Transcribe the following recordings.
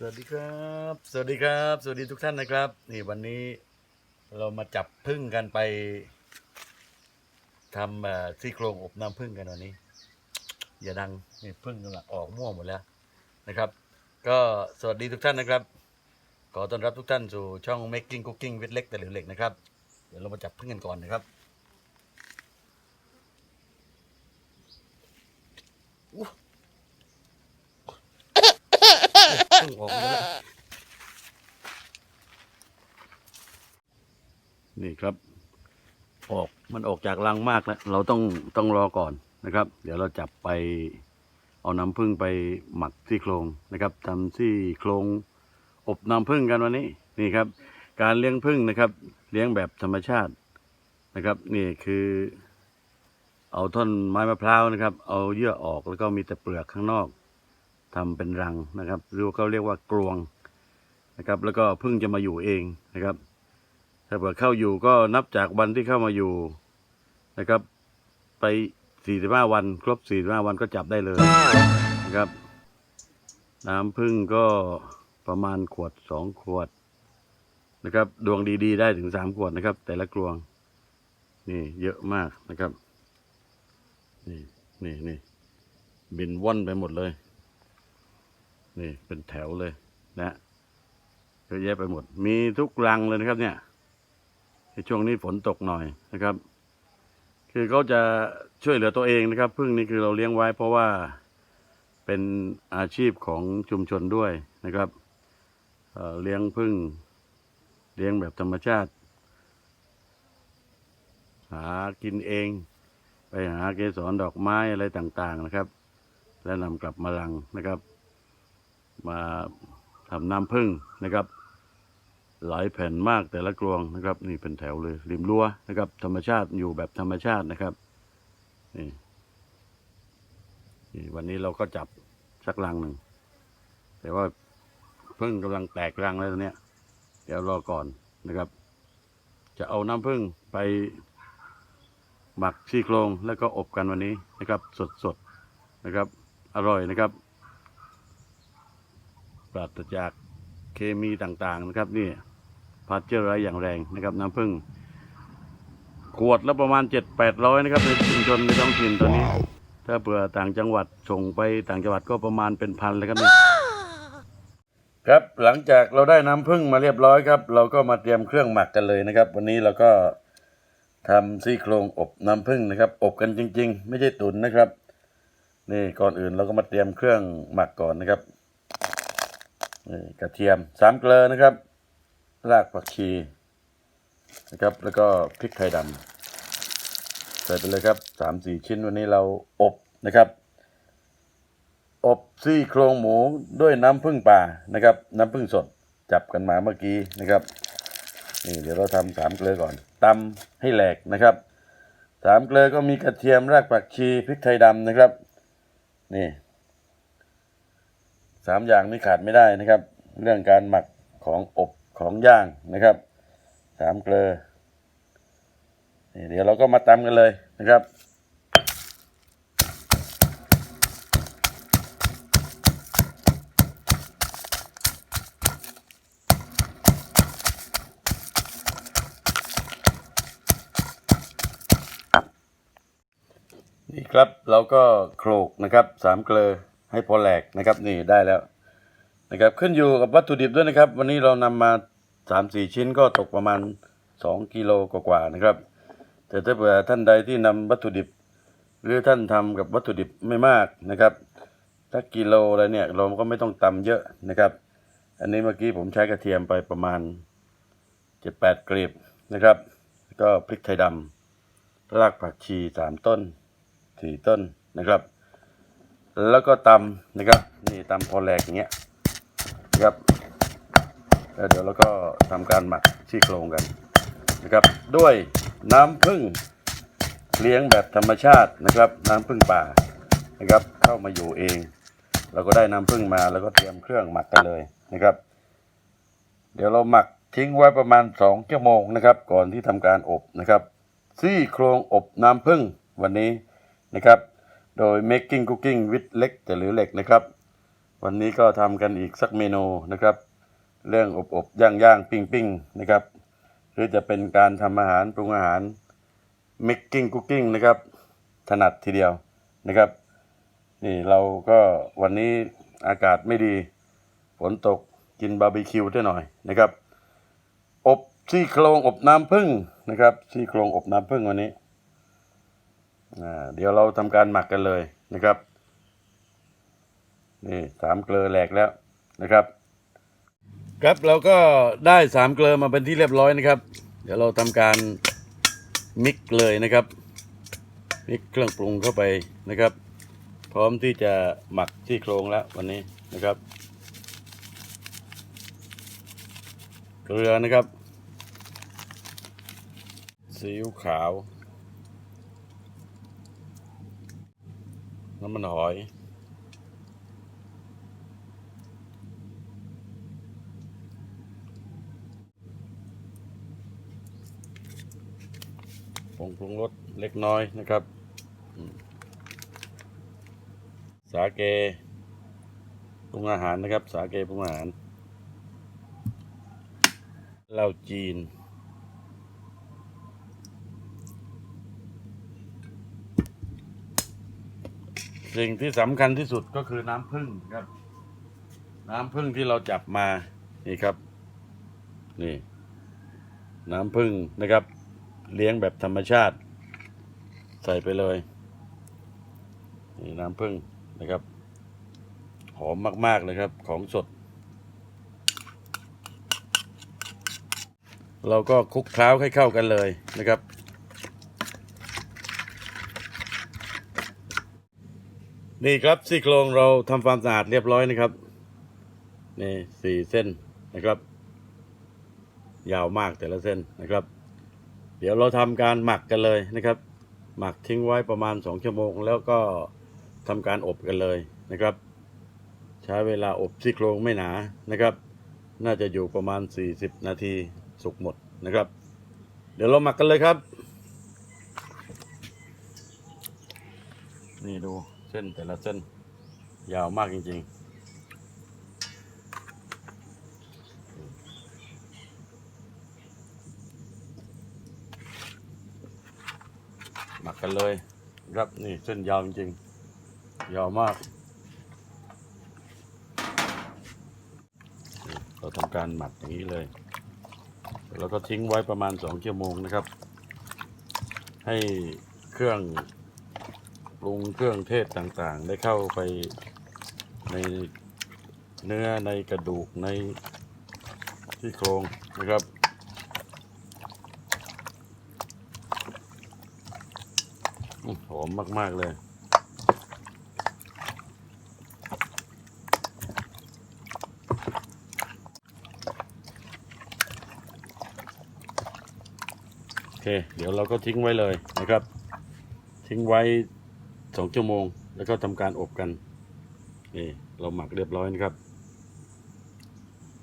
สวัสดีครับ สวัสดีครับ สวัสดีทุกท่านนะครับ นี่วันนี้เรามาจับพึ่งกันไปทำซี่โครงอบน้ำพึ่งกันวันนี้ อย่าดังนี่พึ่งกำลังออกม่วงหมดแล้วนะครับ ก็สวัสดีทุกท่านนะครับ ขอต้อนรับทุกท่านสู่ช่อง Making Cooking with เล็กแต่เหลวเหล็กนะครับ เดี๋ยวเรามาจับพึ่งกันก่อนนะครับอู้พึ่ งออกมาแล้วนี่ครับ ออกมันออกจากรังมากแล้วเราต้องต้องรอก่อนนะครับ เดี๋ยวเราจับไปเอาน้ำผึ้งไปหมักซี่โครงนะครับทำซี่โครงอบน้ำผึ้งกันวันนี้นี่ครับ การเลี้ยงผึ้งนะครับ เลี้ยงแบบธรรมชาตินะครับ นี่คือ เอาท่อนไม้มะพร้าวนะครับ เอาเยื่อออกแล้วก็มีแต่เปลือกข้างนอก ทำเป็นรังนะครับหรือเขาเรียกว่ากรวงนะครับ แล้วก็ผึ้งจะมาอยู่เองนะครับ ถ้าเผื่อเข้าอยู่ก็นับจากวันที่เข้ามาอยู่นะครับ ไป 45 วัน ครบ 45 วันก็จับได้เลยนะครับ น้ำผึ้งก็ประมาณขวด 2 ขวดนะครับ ดวงดีๆ ได้ถึง 3 ขวดนะครับ แต่ละกลวง นี่เยอะมากนะครับ นี่นี่นี่บินว่อนไปหมดเลย นี่เป็นแถวเลยนะเยอะแยะไปหมด มีทุกรังเลยนะครับ เนี่ยในช่วงนี้ฝนตกหน่อยนะครับ คือเขาจะช่วยเหลือตัวเองนะครับพึ่งนี่คือเราเลี้ยงไว้ เพราะว่าเป็นอาชีพของชุมชนด้วยนะครับเเลี้ยงพึ่งเลี้ยงแบบธรรมชาติ หากินเอง ไปหาเกสรดอกไม้อะไรต่างๆนะครับ แล้วนำกลับมาลังนะครับ มาทำน้ำพึ่งนะครับ หลายแผ่นมากแต่ละกลวงนะครับ นี่เป็นแถวเลย ริมรั้วนะครับ ธรรมชาติอยู่แบบธรรมชาตินะครับนี่นี่วันนี้เราก็จับสักรังหนึ่งแต่ว่าพิ่งกำลังแตกรังแล้วตอนเนี้ยเดี๋ยวรอก่อนนะครับ จะเอาน้ำผึ้งไปหมักซี่โครงแล้วก็อบกันวันนี้นะครับ สดๆนะครับ อร่อยนะครับ ปราศจากเคมีต่างๆนะครับนี่พาสเจอร์ไรส์อย่างแรงนะครับน้ำผึ้งขวดละประมาณเจ็ดแปดร้อยนะครับในชุมชนในท้องถิ่นตอนนี้ ถ้าเผื่อต่างจังหวัดส่งไปต่างจังหวัดก็ประมาณเป็นพันเลยครับนี่ครับหลังจากเราได้น้ำผึ้งมาเรียบร้อยครับ เราก็มาเตรียมเครื่องหมักกันเลยนะครับ วันนี้เราก็ทำซี่โครงอบน้ำผึ้งนะครับ อบกันจริง ๆ ไม่ใช่ตุ๋นนะครับ นี่ก่อนอื่นเราก็มาเตรียมเครื่องหมักก่อนนะครับนี่ กระเทียมสามเกลือนะครับ รากผักชีนะครับ แล้วก็พริกไทยดำใส่ไปเลยครับสามสี่ชิ้นวันนี้เราอบนะครับ อบซี่โครงหมูด้วยน้ำผึ้งป่านะครับ น้ำผึ้งสดจับกันมาเมื่อกี้นะครับนี่เดี๋ยวเราทำสามเกลือก่อนตำให้แหลกนะครับสามเกลือก็มีกระเทียมรากผักชีพริกไทยดำนะครับ นี่ สามอย่างนี้ขาดไม่ได้นะครับ เรื่องการหมักของอบของย่างนะครับสามเกลือนี่เดี๋ยวเราก็มาตำกันเลยนะครับนี่ครับเราก็โขลกนะครับสามเกลือ ให้พอแหลกนะครับนี่ได้แล้วนะครับขึ้นอยู่กับวัตถุดิบด้วยนะครับ วันนี้เรานำมาสามสี่ชิ้นก็ตกประมาณสองกิโลกว่าๆนะครับ แต่ถ้าเผื่อท่านใดที่นำวัตถุดิบ หรือท่านทำกับวัตถุดิบไม่มากนะครับถ้ากิโลอะไรเนี่ยเราก็ไม่ต้องตำเยอะนะครับ อันนี้เมื่อกี้ผมใช้กระเทียมไปประมาณเจ็ดแปดกลีบนะครับ ก็พริกไทยดำรากผักชีสามต้นสี่ต้นนะครับ แล้วก็ตำนะครับ นี่ตำพอแหลกอย่างเงี้ยนะครับแล้วเดี๋ยวเราก็ทำการหมักซี่โครงกันนะครับ ด้วยน้ำผึ้งเลี้ยงแบบธรรมชาตินะครับ น้ำผึ้งป่านะครับ เข้ามาอยู่เอง เราก็ได้น้ำผึ้งมาแล้วก็เตรียมเครื่องหมักกันเลยนะครับ เดี๋ยวเราหมักทิ้งไว้ประมาณสองชั่วโมงนะครับ ก่อนที่ทำการอบนะครับ ซี่โครงอบน้ำผึ้งวันนี้นะครับ โดย making cooking with เล็กแต่หรือเหล็กนะครับ วันนี้ก็ทำกันอีกสักเมนูนะครับ เรื่องอบอบย่างย่างปิ้งปิ้งนะครับ หรือจะเป็นการทำอาหารปรุงอาหาร making cooking นะครับ ถนัดทีเดียวนะครับ นี่เราก็วันนี้อากาศไม่ดี ฝนตกกินบาร์บีคิวได้หน่อยนะครับ อบซี่โครงอบน้ำผึ้งนะครับซี่โครงอบน้ำผึ้งวันนี้ เดี๋ยวเราทำการหมักกันเลยนะครับ นี่สามเกลือแหลกแล้วนะครับ ครับเราก็ได้สามเกลือมาเป็นที่เรียบร้อยนะครับ เดี๋ยวเราทำการมิกเลยนะครับ มิกเครื่องปรุงเข้าไปนะครับ พร้อมที่จะหมักที่โครงแล้ววันนี้นะครับ เกลือนะครับซีอิ๊วขาว น้ำมันหอย ผงปรุงรสเล็กน้อยนะครับ สาเกปรุงอาหารนะครับ สาเกปรุงอาหารเหล้าจีน สิ่งที่สำคัญที่สุดก็คือน้ำผึ้งครับ น้ำผึ้งที่เราจับมานี่ครับ นี่ น้ำผึ้งนะครับ เลี้ยงแบบธรรมชาติ ใส่ไปเลยนี่น้ำผึ้งนะครับ หอมมากๆเลยครับ ของสด เราก็คลุกเคล้าให้เข้ากันเลยนะครับ นี่ครับซี่โครงเราทำความสะอาดเรียบร้อยนะครับนี่สี่เส้นนะครับ ยาวมากแต่ละเส้นนะครับ เดี๋ยวเราทำการหมักกันเลยนะครับ หมักทิ้งไว้ประมาณ2ชั่วโมง แล้วก็ทำการอบกันเลยนะครับ ใช้เวลาอบซี่โครงไม่หนานะครับ น่าจะอยู่ประมาณ 40 นาทีสุกหมดนะครับ เดี๋ยวเราหมักกันเลยครับ นี่ดู เส้นแต่ละเส้น ยาวมากจริงๆหมักกันเลยครับนี่เส้นยาวจริงๆยาวมาก เราทำการหมักอย่างนี้เลย แล้วก็ทิ้งไว้ประมาณสองชั่วโมงนะครับ ให้เครื่อง รุงเครื่องเทศต่างๆ ได้เข้าไปในเนื้อในกระดูกในที่โครงนะครับ หอมมาก ๆ เลยโอเคเดี๋ยวเราก็ทิ้งไว้เลยนะครับ ทิ้งไว้ สองชั่วโมง แล้วก็ทำการอบกันนี่เราหมักเรียบร้อยนะครับ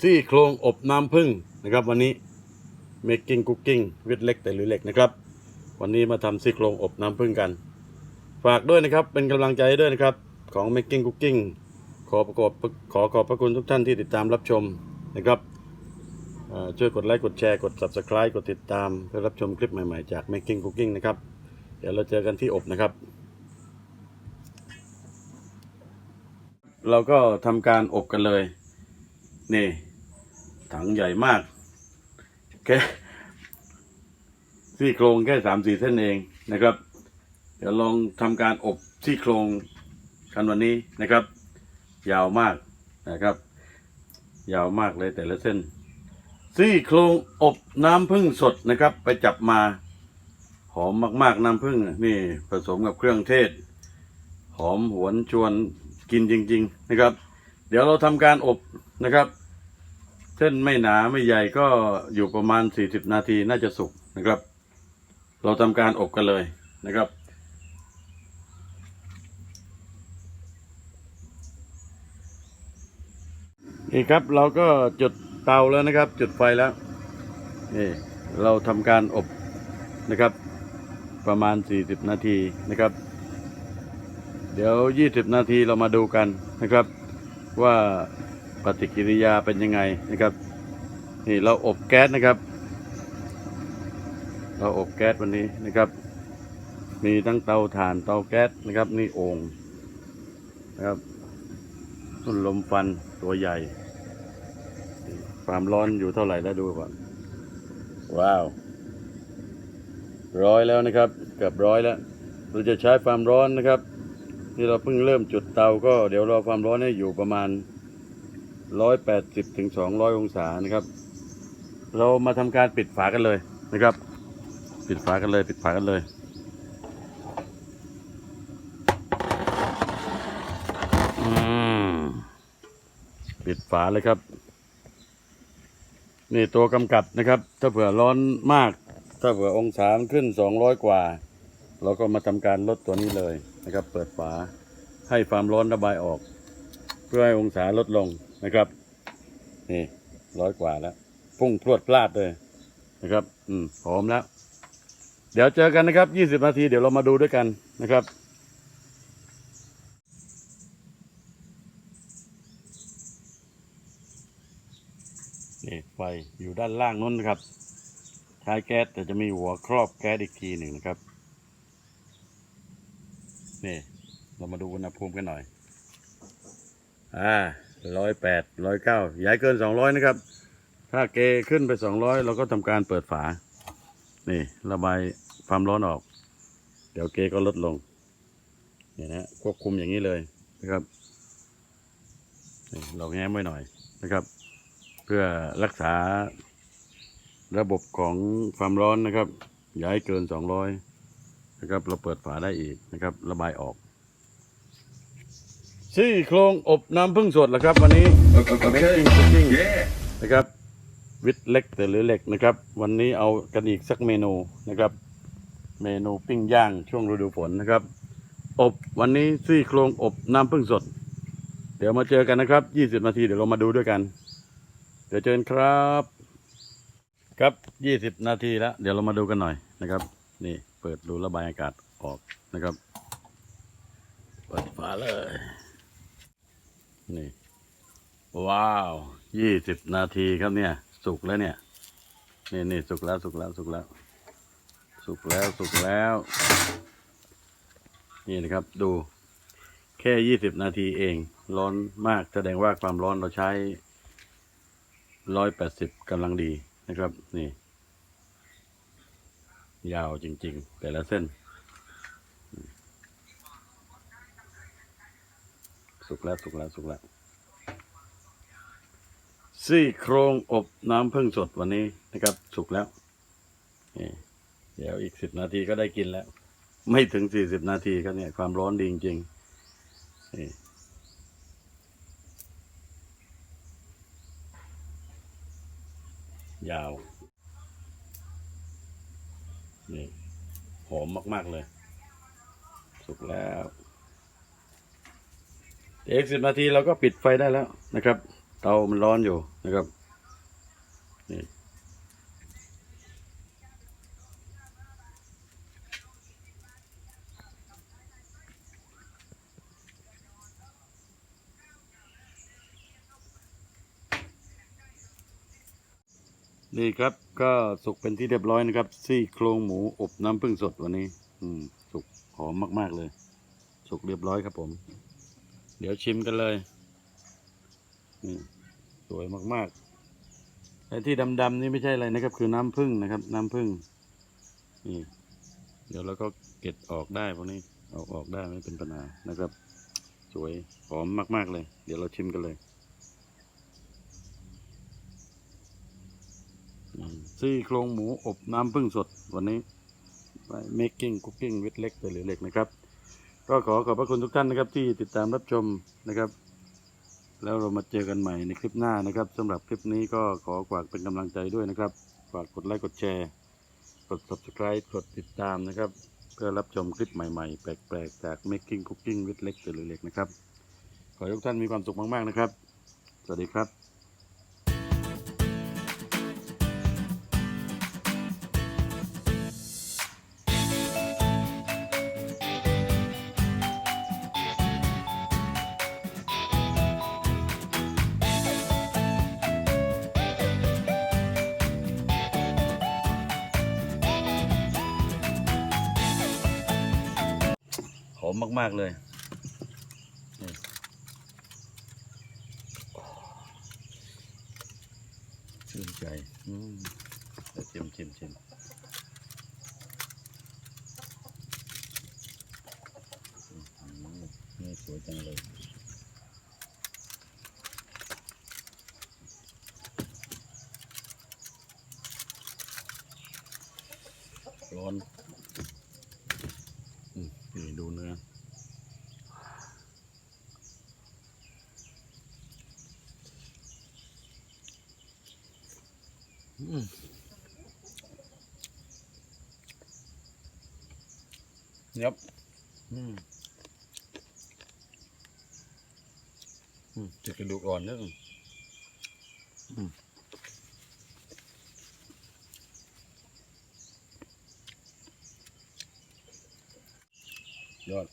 ซี่โครงอบน้ำผึ้งนะครับ วันนี้ making cooking วิดเล็กแต่หรือเล็กนะครับ วันนี้มาทำซี่โครงอบน้ำผึ้งกัน ฝากด้วยนะครับเป็นกำลังใจด้วยนะครับ ของ Making Cooking ขอประกอบขอขอบพระคุณทุกท่านที่ติดตามรับชมนะครับช่วยกดไลค์กดแชร์กด Subscribe กดติดตาม เพื่อรับชมคลิปใหม่ ๆ จาก Making Cooking นะครับ เดี๋ยวเราเจอกันที่อบนะครับ เราก็ทำการอบกันเลย นี่ ถังใหญ่มาก แค่ซี่โครงแค่สามสี่เส้นเองนะครับ เดี๋ยวลองทำการอบซี่โครงกันวันนี้นะครับ ยาวมากนะครับ ยาวมากเลยแต่ละเส้น ซี่โครงอบน้ำผึ้งสดนะครับ ไปจับมาหอมมาก ๆ น้ำผึ้งนี่ผสมกับเครื่องเทศ หอมหวนชวน กินจริง ๆ นะครับ เดี๋ยวเราทำการอบนะครับเส้นไม่หนาไม่ใหญ่ก็อยู่ประมาณ 40 นาทีน่าจะสุกนะครับ เราทำการอบกันเลยนะครับนี่ครับเราก็จุดเตาแล้วนะครับ จุดไฟแล้วนี่เราทำการอบนะครับ ประมาณ 40 นาทีนะครับ เดี๋ยว 20 นาทีเรามาดูกันนะครับ ว่าปฏิกิริยาเป็นยังไงนะครับ นี่เราอบแก๊สนะครับ เราอบแก๊สวันนี้นะครับ มีทั้งเตาถ่านเตาแก๊สนะครับนี่โอ่งนะครับทุ่นลมฟันตัวใหญ่ ความร้อนอยู่เท่าไหร่แล้วดูก่อนว้าว ร้อยแล้วนะครับเกือบร้อยแล้ว เราจะใช้ความร้อนนะครับ ที่เราเพิ่งเริ่มจุดเตาก็เดี๋ยวรอความร้อนให้อยู่ประมาณ 180ถึง200 องศานะครับ เรามาทำการปิดฝากันเลยนะครับ ปิดฝากันเลย ปิดฝากันเลยปิดฝาเลยครับ นี่ตัวกำกับนะครับ ถ้าเผื่อร้อนมาก ถ้าเผื่อองศามันขึ้น 200 กว่า เราก็มาทำการลดตัวนี้เลยนะครับ เปิดฝาให้ความร้อนระบายออก เพื่อให้องศาลดลงนะครับ นี่ร้อยกว่าแล้ว พุ่งพรวดพลาดเลยนะครับ อืมหอมแล้ว เดี๋ยวเจอกันนะครับ20นาทีเดี๋ยวเรามาดูด้วยกันนะครับนี่ไฟอยู่ด้านล่างนู้นนะครับใช้แก๊สแต่จะมีหัวครอบแก๊สอีกทีหนึ่งนะครับ นี่เรามาดูอุณหภูมิกันหน่อย อ่าร้อยแปดร้อยเก้าย้ายเกินสองร้อยนะครับ ถ้าเกขึ้นไปสองร้อยเราก็ทำการเปิดฝา นี่ ระบายความร้อนออก เดี๋ยวเกก็ลดลงเนี่ยนะควบคุมอย่างนี้เลยนะครับเราแง้มไว้หน่อยนะครับ เพื่อรักษาระบบของความร้อนนะครับย่าให้เกินสองร้อย นะครับ เราเปิดฝาได้อีกนะครับ ระบายออกซี่โครงอบน้ำผึ้งสดเหรอครับ วันนี้ Okay. Cooking. Yeah. นะครับ วิดเล็กแต่หรือเหล็กนะครับ วันนี้เอากันอีกสักเมนูนะครับ เมนูปิ้งย่างช่วงฤดูฝนนะครับ อบวันนี้ซี่โครงอบน้ำผึ้งสด เดี๋ยวมาเจอกันนะครับ 20 นาทีเดี๋ยวเรามาดูด้วยกัน เดี๋ยวเจอกันครับ ครับ 20 นาทีแล้ว เดี๋ยวเรามาดูกันหน่อยนะครับ นี่เปิดรูระบายอากาศออกนะครับ เปิดฝาเลย นี่ ว้าว ยี่สิบนาทีครับเนี่ย สุกแล้วเนี่ย นี่นี่สุกแล้วสุกแล้วสุกแล้ว สุกแล้วสุกแล้ว นี่นะครับ ดู แค่ยี่สิบนาทีเอง ร้อนมาก แสดงว่าความร้อนเราใช้ร้อยแปดสิบกำลังดีนะครับ นี่ ยาวจริง ๆ แต่ละเส้น สุกแล้วสุกแล้วสุกแล้วซี่โครงอบน้ำผึ้งสดวันนี้นะครับ สุกแล้วนี่เดี๋ยวอีกสิบนาทีก็ได้กินแล้ว ไม่ถึงสี่สิบนาทีครับเนี่ย ความร้อนดีจริงๆยาว นี่หอมมาก ๆ เลย สุกแล้วอีกสิบนาทีเราก็ปิดไฟได้แล้วนะครับ เตามันร้อนอยู่นะครับนี่ นี่ครับก็สุกเป็นที่เรียบร้อยนะครับ ซี่โครงหมูอบน้ำผึ้งสดวันนี้ อืม สุกหอมมาก ๆ เลย สุกเรียบร้อยครับผม เดี๋ยวชิมกันเลยนี่สวยมากๆไอ้ที่ดำๆนี่ไม่ใช่อะไรนะครับ คือน้ำผึ้งนะครับ น้ำผึ้งนี่ เดี๋ยวเราก็เก็ดออกได้พวกนี้เอาออกได้ไม่เป็นปัญหานะครับ สวยหอมมาก ๆ เลย เดี๋ยวเราชิมกันเลย อืม ซี่โครงหมูอบน้ำผึ้งสดวันนี้ไป making cooking with เล็กหรือเล็กนะครับ ก็ขอขอบพระคุณทุกท่านนะครับ ที่ติดตามรับชมนะครับ แล้วเรามาเจอกันใหม่ในคลิปหน้านะครับสำหรับคลิปนี้ก็ขอฝากเป็นกำลังใจด้วยนะครับฝากกดไลค์กดแชร์ กด subscribe กดติดตามนะครับ เพื่อรับชมคลิปใหม่ๆ แปลกๆ จาก making cooking with เล็กหรือเล็กนะครับ ขอให้ทุกท่านมีความสุขมากๆนะครับ สวัสดีครับ มมาก ๆ เลยชื่นใจอืมเดี๋ยวชิมชิมชิมนี่สวยจังเลยร้อน นี่ดูเนื้ออืมยับอืมอืมติดกระดูกอ่อนเนอะอืม ยอด